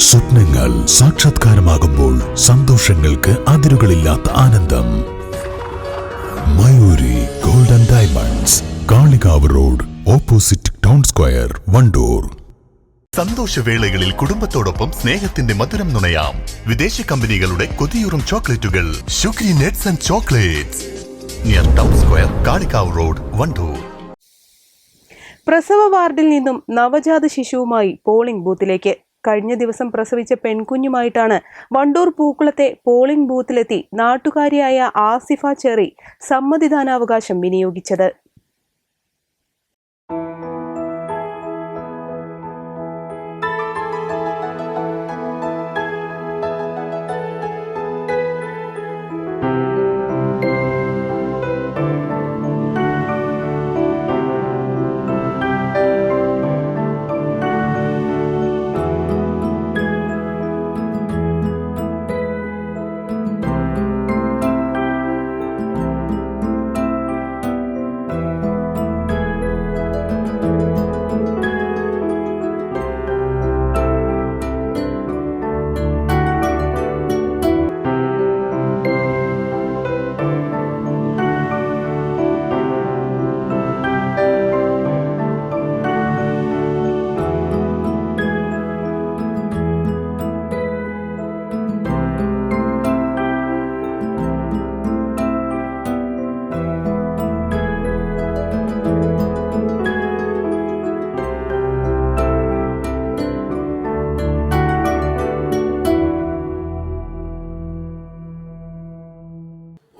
സ്വപ്നങ്ങൾ സാക്ഷാത്കാരമാകുമ്പോൾ സന്തോഷങ്ങൾക്ക് അതിരുകളില്ലാത്ത ആനന്ദം. Mayuri golden diamonds Kalikavu road opposite town square Wandoor. സന്തോഷവേളകളിൽ കുടുംബത്തോടൊപ്പം സ്നേഹത്തിന്റെ മധുരം നുണയാം. വിദേശ കമ്പനികളുടെ കൊതിയൂറും ചോക്ലേറ്റുകൾ ഷുഗ്രി nets and chocolates. Near town square Kalikavu road Wandoor. പ്രസവ വാർഡിൽ നിന്നും നവജാത ശിശുവുമായി പോളിംഗ് ബൂത്തിലേക്ക്. കഴിഞ്ഞ ദിവസം പ്രസവിച്ച പെൺകുഞ്ഞുമായിട്ടാണ് വണ്ടൂർ പൂക്കുളത്തെ പോളിംഗ് ബൂത്തിലെത്തി നാട്ടുകാരിയായ ആസിഫ ചെറി സമ്മതിദാനാവകാശം വിനിയോഗിച്ചത്.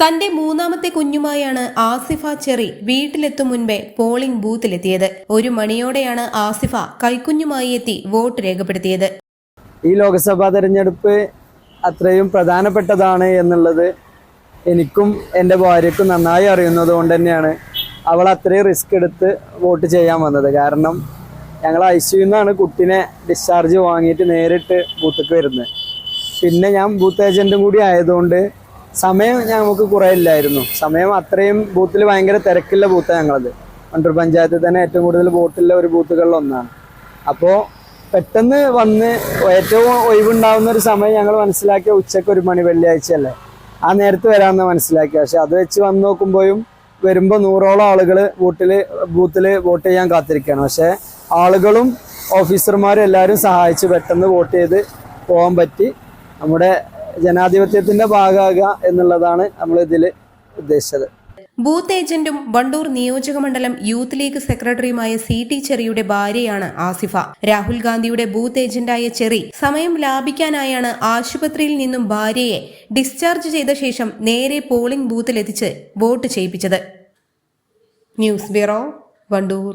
തന്റെ മൂന്നാമത്തെ കുഞ്ഞുമായാണ് ആസിഫ ചെറി വീട്ടിലെത്തും മുൻപേ പോളിംഗ് ബൂത്തിലെത്തിയത്. ഒരു മണിയോടെയാണ് ആസിഫ കൈക്കുഞ്ഞുമായി എത്തി വോട്ട് രേഖപ്പെടുത്തിയത്. ഈ ലോക്സഭാ തെരഞ്ഞെടുപ്പ് അത്രയും പ്രധാനപ്പെട്ടതാണ് എന്നുള്ളത് എനിക്കും എന്റെ ഭാര്യക്കും നന്നായി അറിയുന്നത് കൊണ്ട് തന്നെയാണ് അവൾ അത്രയും റിസ്ക് എടുത്ത് വോട്ട് ചെയ്യാൻ വന്നത്. കാരണം ഞങ്ങൾ ഐ സിയുന്നാണ് കുട്ടീനെ ഡിസ്ചാർജ് വാങ്ങിയിട്ട് നേരിട്ട് ബൂത്തേക്ക് വരുന്നത്. പിന്നെ ഞാൻ ബൂത്ത് ഏജന്റും കൂടി ആയതുകൊണ്ട് സമയം ഞങ്ങൾക്ക് കുറേ ഇല്ലായിരുന്നു. സമയം അത്രയും ബൂത്തിൽ ഭയങ്കര തിരക്കുള്ള ബൂത്താണ് ഞങ്ങളത്. വണ്ടൂർ പഞ്ചായത്തിൽ തന്നെ ഏറ്റവും കൂടുതൽ വോട്ടുള്ള ഒരു ബൂത്തുകളിൽ ഒന്നാണ്. അപ്പോൾ പെട്ടെന്ന് വന്ന് ഏറ്റവും ഒഴിവുണ്ടാവുന്ന ഒരു സമയം ഞങ്ങൾ മനസ്സിലാക്കിയ ഉച്ചയ്ക്ക് ഒരു മണി വെള്ളിയാഴ്ചയല്ലേ. ആ നേരത്ത് വരാമെന്ന് മനസ്സിലാക്കി. പക്ഷെ അത് വെച്ച് വന്ന് നോക്കുമ്പോഴും വരുമ്പോൾ നൂറോളം ആളുകൾ വോട്ടിൽ ബൂത്തിൽ വോട്ട് ചെയ്യാൻ കാത്തിരിക്കുകയാണ്. പക്ഷേ ആളുകളും ഓഫീസർമാരും എല്ലാവരും സഹായിച്ച് പെട്ടെന്ന് വോട്ട് ചെയ്ത് പോകാൻ പറ്റി. നമ്മുടെ ജനാധിപത്യത്തിന്റെ ഭാഗമാകുക എന്നുള്ളതാണ് നമ്മൾ ഇതിൽ ഉദ്ദേശിച്ചത്. ബൂത്ത് ഏജന്റും വണ്ടൂർ നിയോജകമണ്ഡലം യൂത്ത് ലീഗ് സെക്രട്ടറിയുമായ സി ടി ചെറിയുടെ ഭാര്യയാണ് ആസിഫ. രാഹുൽ ഗാന്ധിയുടെ ബൂത്ത് ഏജന്റായ ചെറി സമയം ലാഭിക്കാനായാണ് ആശുപത്രിയിൽ നിന്നും ഭാര്യയെ ഡിസ്ചാർജ് ചെയ്ത ശേഷം നേരെ പോളിംഗ് ബൂത്തിലെത്തിച്ച് വോട്ട് ചെയ്യിപ്പിച്ചത്. News bureau Wandoor.